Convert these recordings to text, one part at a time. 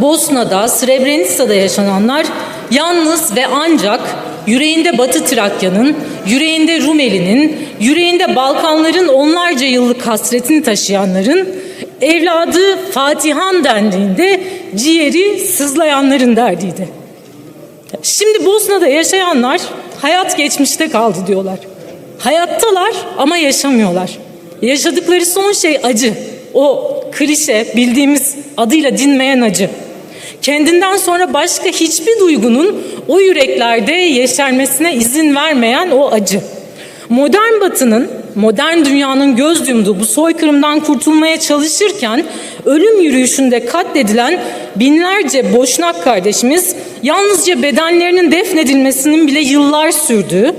Bosna'da, Srebrenica'da yaşananlar yalnız ve ancak yüreğinde Batı Trakya'nın, yüreğinde Rumeli'nin, yüreğinde Balkanların onlarca yıllık hasretini taşıyanların, evladı Fatihan dendiğinde ciğeri sızlayanların derdiydi. Şimdi Bosna'da yaşayanlar hayat geçmişte kaldı diyorlar. Hayattalar ama yaşamıyorlar. Yaşadıkları son şey acı. O klişe bildiğimiz adıyla dinmeyen acı. Kendinden sonra başka hiçbir duygunun o yüreklerde yeşermesine izin vermeyen o acı. Modern batının, modern dünyanın göz yumduğu bu soykırımdan kurtulmaya çalışırken ölüm yürüyüşünde katledilen binlerce boşnak kardeşimiz yalnızca bedenlerinin defnedilmesinin bile yıllar sürdüğü,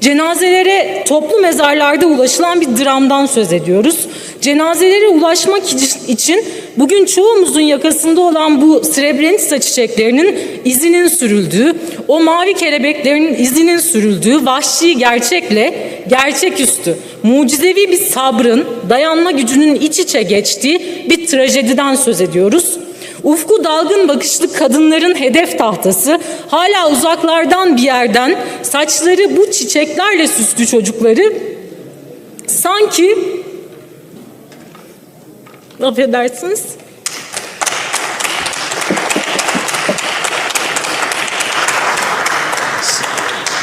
Cenazelere toplu mezarlarda ulaşılan bir dramdan söz ediyoruz. Cenazelere ulaşmak için bugün çoğumuzun yakasında olan bu Srebrenica çiçeklerinin izinin sürüldüğü, o mavi kelebeklerin izinin sürüldüğü vahşi gerçekle gerçeküstü, mucizevi bir sabrın, dayanma gücünün iç içe geçtiği bir trajediden söz ediyoruz. Ufku dalgın bakışlı kadınların hedef tahtası, hala uzaklardan bir yerden saçları bu çiçeklerle süslü çocukları sanki affedersiniz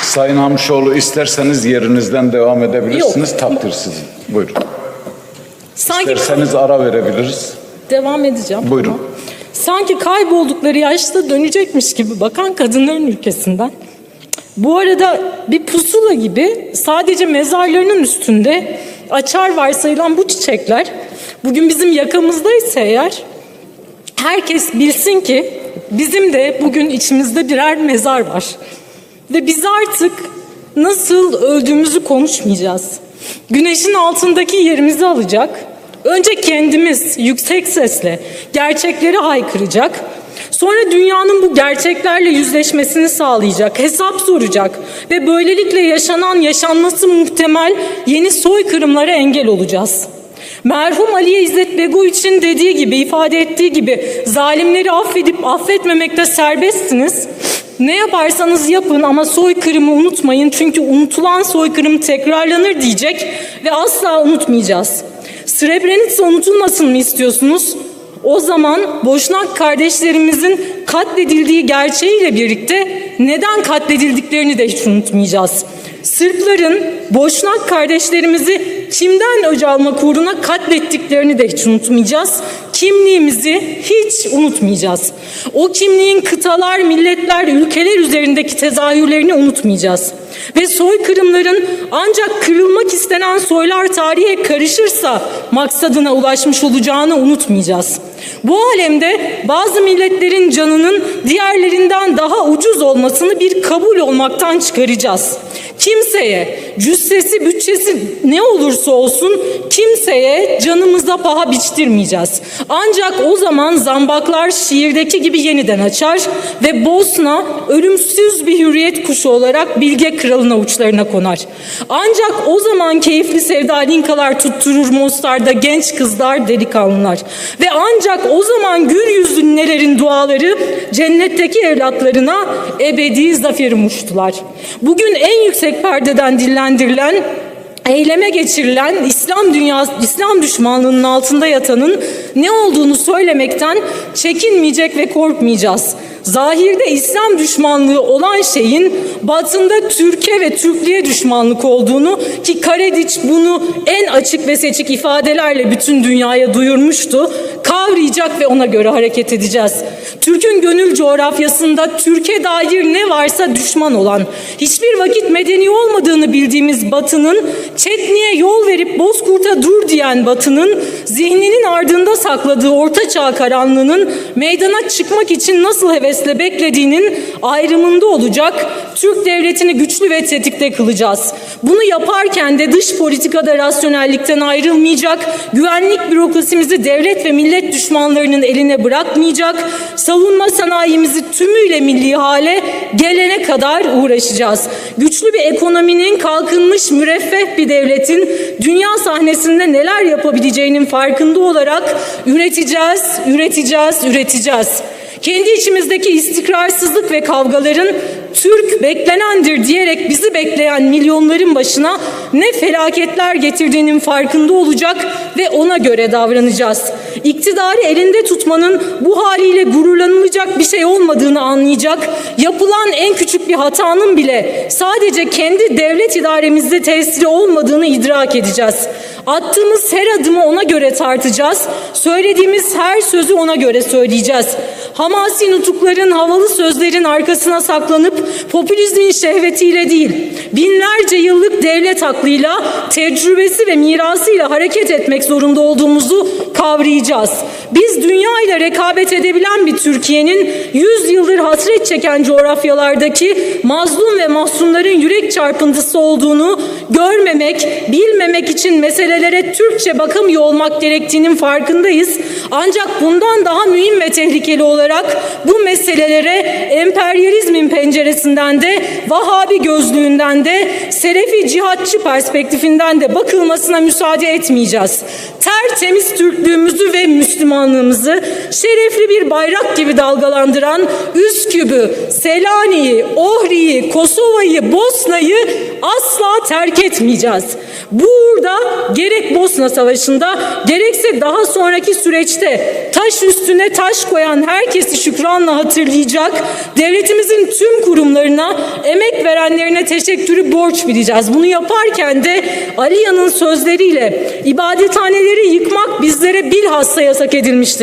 Sayın Hamşoğlu isterseniz yerinizden devam edebilirsiniz. Takdir sizin. Buyurun. sanki İsterseniz ara verebiliriz. devam edeceğim. Buyurun. Sanki kayboldukları yaşta dönecekmiş gibi bakan kadınların ülkesinden. Bu arada bir pusula gibi sadece mezarlarının üstünde açar varsayılan bu çiçekler bugün bizim yakamızdaysa eğer herkes bilsin ki bizim de bugün içimizde birer mezar var. Ve biz artık nasıl öldüğümüzü konuşmayacağız. Güneşin altındaki yerimizi alacak. Önce kendimiz yüksek sesle gerçekleri haykıracak. Sonra dünyanın bu gerçeklerle yüzleşmesini sağlayacak, hesap soracak ve böylelikle yaşanan yaşanması muhtemel yeni soykırımlara engel olacağız. Merhum Aliye İzzet Begu için dediği gibi, ifade ettiği gibi zalimleri affedip affetmemekte serbestsiniz. Ne yaparsanız yapın ama soykırımı unutmayın çünkü unutulan soykırım tekrarlanır diyecek ve asla unutmayacağız. Srebrenica unutulmasın mı istiyorsunuz? O zaman Boşnak kardeşlerimizin katledildiği gerçeğiyle birlikte neden katledildiklerini de hiç unutmayacağız. Sırpların Boşnak kardeşlerimizi kimden öc almak uğruna katlettiklerini de hiç unutmayacağız. Kimliğimizi hiç unutmayacağız. O kimliğin kıtalar, milletler, ülkeler üzerindeki tezahürlerini unutmayacağız. Ve soykırımların ancak kırılmak istenen soylar tarihe karışırsa maksadına ulaşmış olacağını unutmayacağız. Bu alemde bazı milletlerin canının diğerlerinden daha ucuz olmasını bir kabul olmaktan çıkaracağız. Kimseye cüssesi bütçesi ne olursa olsun kimseye canımıza paha biçtirmeyeceğiz. Ancak o zaman zambaklar şiirdeki gibi yeniden açar ve Bosna ölümsüz bir hürriyet kuşu olarak bilge kralına uçlarına konar. Ancak o zaman keyifli sevda linkalar tutturur Mostar'da genç kızlar delikanlılar. Ve ancak o zaman gül yüzlü nelerin duaları cennetteki evlatlarına ebedi zaferi muştular. Bugün en yüksek perdeden dillendirilen eyleme geçirilen İslam dünyası İslam düşmanlığının altında yatanın ne olduğunu söylemekten çekinmeyecek ve korkmayacağız. Zahirde İslam düşmanlığı olan şeyin batında Türkiye ve Türklüğe düşmanlık olduğunu ki Karediç bunu en açık ve seçik ifadelerle bütün dünyaya duyurmuştu. Kavrayacak ve ona göre hareket edeceğiz. Türk'ün gönül coğrafyasında Türkiye dair ne varsa düşman olan, hiçbir vakit medeni olmadığını bildiğimiz Batı'nın, Çetni'ye yol verip Bozkurt'a dur diyen Batı'nın, zihninin ardında sakladığı orta çağ karanlığının meydana çıkmak için nasıl hevesle beklediğinin ayrımında olacak, Türk devletini güçlü ve tetikte kılacağız. Bunu yaparken de dış politikada rasyonellikten ayrılmayacak, güvenlik bürokrasimizi devlet ve millet düşmanlarının eline bırakmayacak, savunma sanayimizi tümüyle milli hale gelene kadar uğraşacağız. Güçlü bir ekonominin kalkınmış müreffeh bir devletin dünya sahnesinde neler yapabileceğinin farkında olarak üreteceğiz, üreteceğiz, üreteceğiz. kendi içimizdeki istikrarsızlık ve kavgaların Türk beklenendir diyerek bizi bekleyen milyonların başına ne felaketler getirdiğinin farkında olacak ve ona göre davranacağız. İktidarı elinde tutmanın bu haliyle gururlanılacak bir şey olmadığını anlayacak, yapılan en küçük bir hatanın bile sadece kendi devlet idaremizde tesiri olmadığını idrak edeceğiz. Attığımız her adımı ona göre tartacağız, söylediğimiz her sözü ona göre söyleyeceğiz. Hamasi nutukların, havalı sözlerin arkasına saklanıp popülizmin şehvetiyle değil, binlerce yıllık devlet aklıyla, tecrübesi ve mirasıyla hareket etmek zorunda olduğumuzu kavrayacağız. Dünya ile rekabet edebilen bir Türkiye'nin 100 yıldır hasret çeken coğrafyalardaki mazlum ve mahzunların yürek çarpıntısı olduğunu görmemek, bilmemek için meselelere Türkçe bakamıyor olmak gerektiğinin farkındayız. Ancak bundan daha mühim ve tehlikeli olarak bu meselelere emperyalizmin penceresinden de Vahabi gözlüğünden de Selefi cihatçı perspektifinden de bakılmasına müsaade etmeyeceğiz. Tertemiz Türklüğümüzü ve Müslümanlığımızı şerefli bir bayrak gibi dalgalandıran Üsküp'ü, Selanik'i, Ohri'yi, Kosova'yı, Bosna'yı asla terk etmeyeceğiz. Burada gerek Bosna Savaşı'nda gerekse daha sonraki süreçte taş üstüne taş koyan herkesi şükranla hatırlayacak, devletimizin tüm kurumlarına, emek verenlerine teşekkürü borç bileceğiz. Bunu yaparken de Aliya'nın sözleriyle ibadethaneleri yıkmak bizlere bilhassa yasak edilmiştir.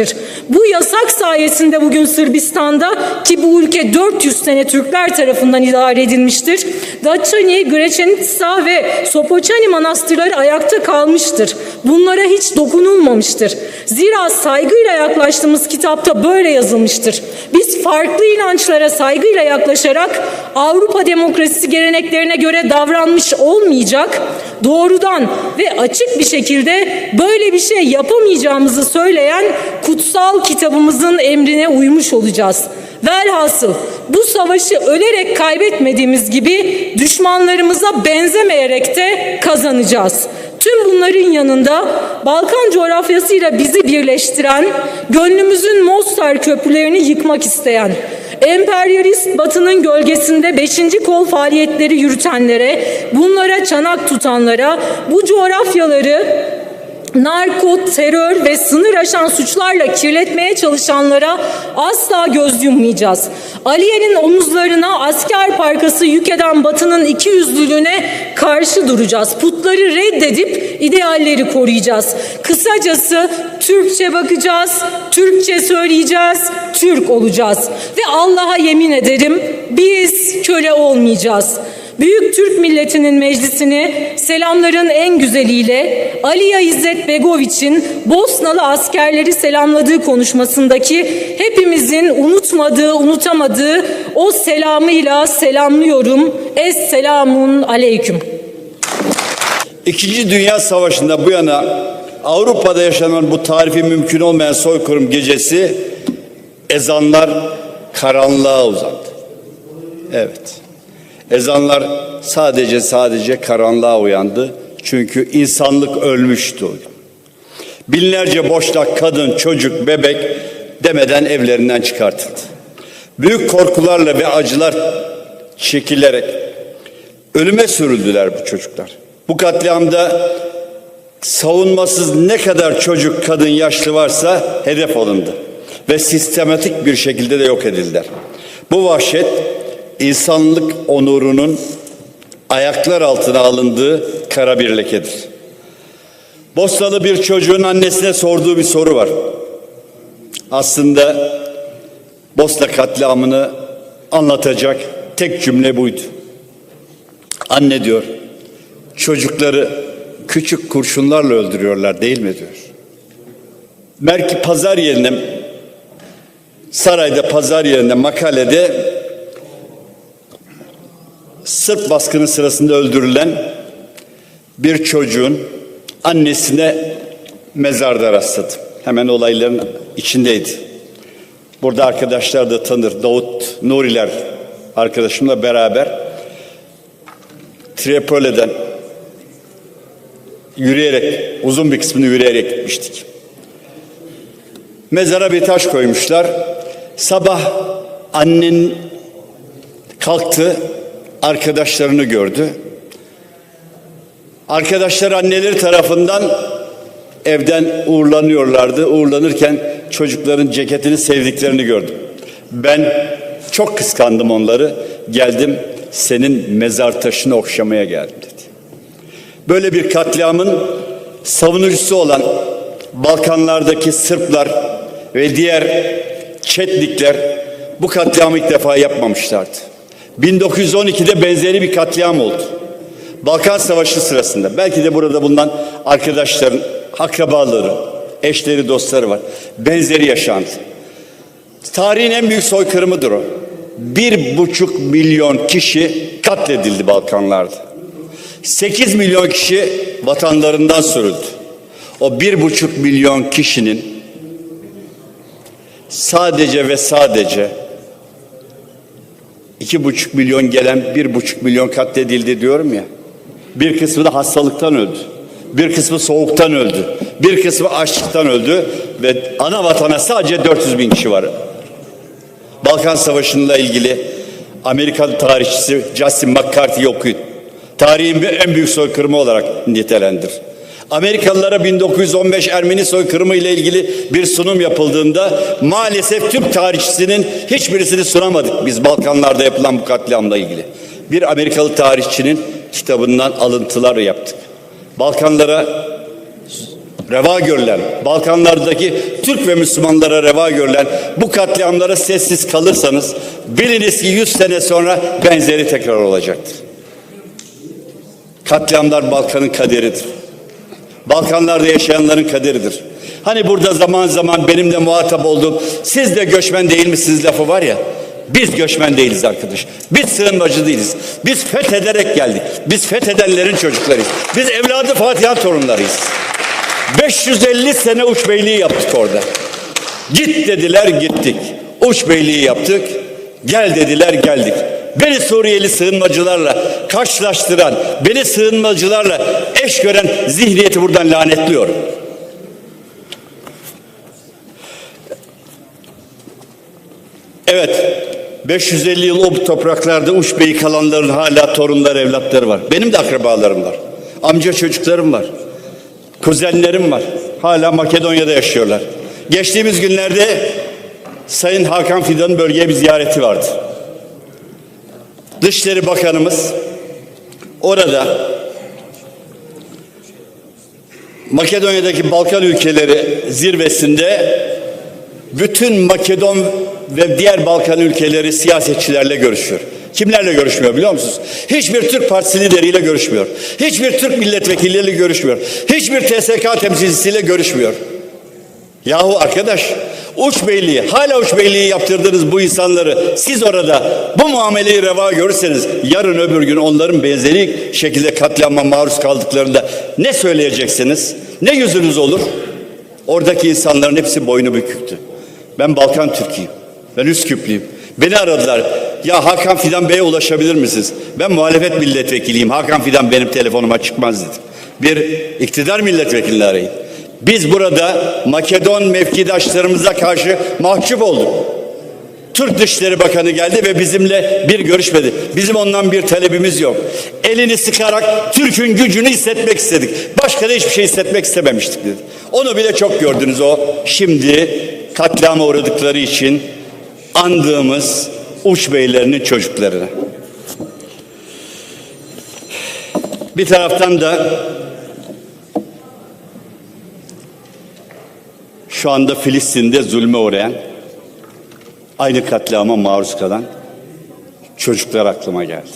Bu yasak sayesinde bugün Sırbistan'da ki bu ülke 400 sene Türkler tarafından idare edilmiştir. Daçani, Greçenitsa ve Sopoçani manastırları ayakta kalmıştır. Bunlara hiç dokunulmamıştır. Zira saygıyla yaklaştığımız kitapta böyle yazılmıştır. Biz farklı inançlara saygıyla yaklaşarak Avrupa demokrasisi geleneklerine göre davranmış olmayacak, doğrudan ve açık bir şekilde böyle bir şey yapamayacağımızı söyleyen kutsal kitabımızın emrine uymuş olacağız. Velhasıl bu savaşı ölerek kaybetmediğimiz gibi düşmanlarımıza benzemeyerek de kazanacağız. Tüm bunların yanında Balkan coğrafyasıyla bizi birleştiren, gönlümüzün Mostar köprülerini yıkmak isteyen, emperyalist batının gölgesinde 5. kol faaliyetleri yürütenlere, bunlara çanak tutanlara, bu coğrafyaları narko, terör ve sınır aşan suçlarla kirletmeye çalışanlara asla göz yummayacağız. Aliye'nin omuzlarına asker parkası yük eden batının iki yüzlülüğüne karşı duracağız. Putları reddedip idealleri koruyacağız. Kısacası Türkçe bakacağız, Türkçe söyleyeceğiz, Türk olacağız. Ve Allah'a yemin ederim biz köle olmayacağız. Büyük Türk milletinin meclisini selamların en güzeliyle Aliya İzzet Begoviç'in Bosnalı askerleri selamladığı konuşmasındaki hepimizin unutmadığı, unutamadığı o selamıyla selamlıyorum. Es-selamun aleyküm. İkinci Dünya Savaşı'nda bu yana Avrupa'da yaşanan bu tarifi mümkün olmayan soykırım gecesi ezanlar karanlığa uzandı. Evet. Ezanlar sadece sadece karanlığa uyandı. Çünkü insanlık ölmüştü. Binlerce boşnak kadın, çocuk, bebek demeden evlerinden çıkartıldı. Büyük korkularla ve acılar çekilerek ölüme sürüldüler bu çocuklar. Bu katliamda savunmasız ne kadar çocuk, kadın, yaşlı varsa hedef alındı ve sistematik bir şekilde de yok edildiler. Bu vahşet insanlık onurunun ayaklar altına alındığı kara bir lekedir. Bosnalı bir çocuğun annesine sorduğu bir soru var. Aslında Bosna katliamını anlatacak tek cümle buydu. Anne diyor, çocukları küçük kurşunlarla öldürüyorlar değil mi diyor. Belki pazar yerine sarayda pazar yerinde makalede Sırp baskını sırasında öldürülen bir çocuğun annesine mezarda rastladım. Hemen olayların içindeydi. Burada arkadaşlar da tanır. Davut Nuriler arkadaşımla beraber Tripoli'den yürüyerek, uzun bir kısmını yürüyerek gitmiştik. Mezara bir taş koymuşlar. Sabah annen kalktı, arkadaşlarını gördü. Arkadaşlar anneleri tarafından evden uğurlanıyorlardı. Uğurlanırken çocukların ceketini sevdiklerini gördüm. Ben çok kıskandım onları. Geldim senin mezar taşını okşamaya geldim dedi. Böyle bir katliamın savunucusu olan Balkanlardaki Sırplar ve diğer Çetnikler bu katliamı ilk defa yapmamışlardı. 1912'de benzeri bir katliam oldu. Balkan Savaşı sırasında belki de burada bulunan arkadaşların, akrabaları, eşleri, dostları var. Benzeri yaşandı. Tarihin en büyük soykırımıdır o. Bir buçuk milyon kişi katledildi Balkanlarda. 8 milyon kişi vatanlarından sürüldü. O bir buçuk milyon kişinin sadece ve sadece iki buçuk milyon gelen bir buçuk milyon katledildi diyorum ya. Bir kısmı da hastalıktan öldü. Bir kısmı soğuktan öldü. Bir kısmı açlıktan öldü ve ana vatana sadece 400 bin kişi var. Balkan Savaşı'nda ilgili Amerikan tarihçisi Justin McCarthy'yi okuyun. Tarihin en büyük soykırımı olarak nitelendir. Amerikalılara 1915 Ermeni soykırımı ile ilgili bir sunum yapıldığında maalesef Türk tarihçisinin hiçbirisini sunamadık biz Balkanlarda yapılan bu katliamla ilgili. Bir Amerikalı tarihçinin kitabından alıntılar yaptık. Balkanlara reva görülen, Balkanlardaki Türk ve Müslümanlara reva görülen bu katliamlara sessiz kalırsanız biliniz ki 100 sene sonra benzeri tekrar olacaktır. Katliamlar Balkan'ın kaderidir. Balkanlarda yaşayanların kaderidir. Hani burada zaman zaman benimle muhatap olduğum siz de göçmen değil misiniz lafı var ya. Biz göçmen değiliz arkadaş. Biz sığınmacı değiliz. Biz fethederek geldik. Biz fethedenlerin çocuklarıyız. Biz evladı Fatiha torunlarıyız. 550 sene uç beyliği yaptık orada. Git dediler gittik. Uç beyliği yaptık. Gel dediler geldik. Beni Suriyeli sığınmacılarla karşılaştıran, beni sığınmacılarla eş gören zihniyeti buradan lanetliyorum. Evet, 550 yıl o topraklarda uç beyi kalanların hala torunları, evlatları var. Benim de akrabalarım var. Amca çocuklarım var. Kuzenlerim var. Hala Makedonya'da yaşıyorlar. Geçtiğimiz günlerde Sayın Hakan Fidan'ın bölgeye bir ziyareti vardı. Dışişleri Bakanımız orada Makedonya'daki Balkan ülkeleri zirvesinde bütün Makedon ve diğer Balkan ülkeleri siyasetçilerle görüşüyor. Kimlerle görüşmüyor biliyor musunuz? Hiçbir Türk Partisi lideriyle görüşmüyor. Hiçbir Türk milletvekilleriyle görüşmüyor. Hiçbir TSK temsilcisiyle görüşmüyor. Yahu arkadaş uç beyliği hala uç beyliği yaptırdınız bu insanları siz orada bu muameleyi reva görürseniz yarın öbür gün onların benzeri şekilde katliama maruz kaldıklarında ne söyleyeceksiniz? Ne yüzünüz olur? Oradaki insanların hepsi boynu büküktü. Ben Balkan Türk'üyüm. Ben Üsküplüyüm. Beni aradılar. Ya Hakan Fidan Bey'e ulaşabilir misiniz? Ben muhalefet milletvekiliyim. Hakan Fidan benim telefonuma çıkmaz dedim. Bir iktidar milletvekilini arayın. Biz burada Makedon mevkidaşlarımıza karşı mahcup olduk. Türk Dışişleri Bakanı geldi ve bizimle bir görüşmedi. Bizim ondan bir talebimiz yok. Elini sıkarak Türk'ün gücünü hissetmek istedik. Başka da hiçbir şey hissetmek istememiştik dedi. Onu bile çok gördünüz o. Şimdi katliama uğradıkları için andığımız uç beylerinin çocuklarına. Bir taraftan da şu anda Filistin'de zulme uğrayan aynı katliama maruz kalan çocuklar aklıma geldi.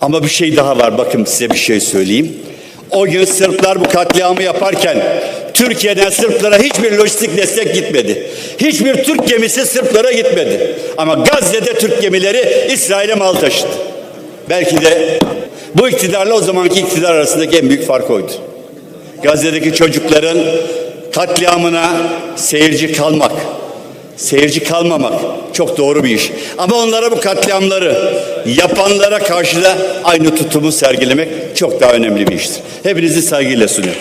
Ama bir şey daha var. Bakın size bir şey söyleyeyim. O gün Sırplar bu katliamı yaparken Türkiye'den Sırplara hiçbir lojistik destek gitmedi. Hiçbir Türk gemisi Sırplara gitmedi. Ama Gazze'de Türk gemileri İsrail'e mal taşıdı. Belki de bu iktidarla o zamanki iktidar arasındaki en büyük fark oydu. Gazze'deki çocukların katliamına seyirci kalmak, seyirci kalmamak çok doğru bir iş. Ama onlara bu katliamları yapanlara karşı da aynı tutumu sergilemek çok daha önemli bir iştir. Hepinizi saygıyla sunuyorum.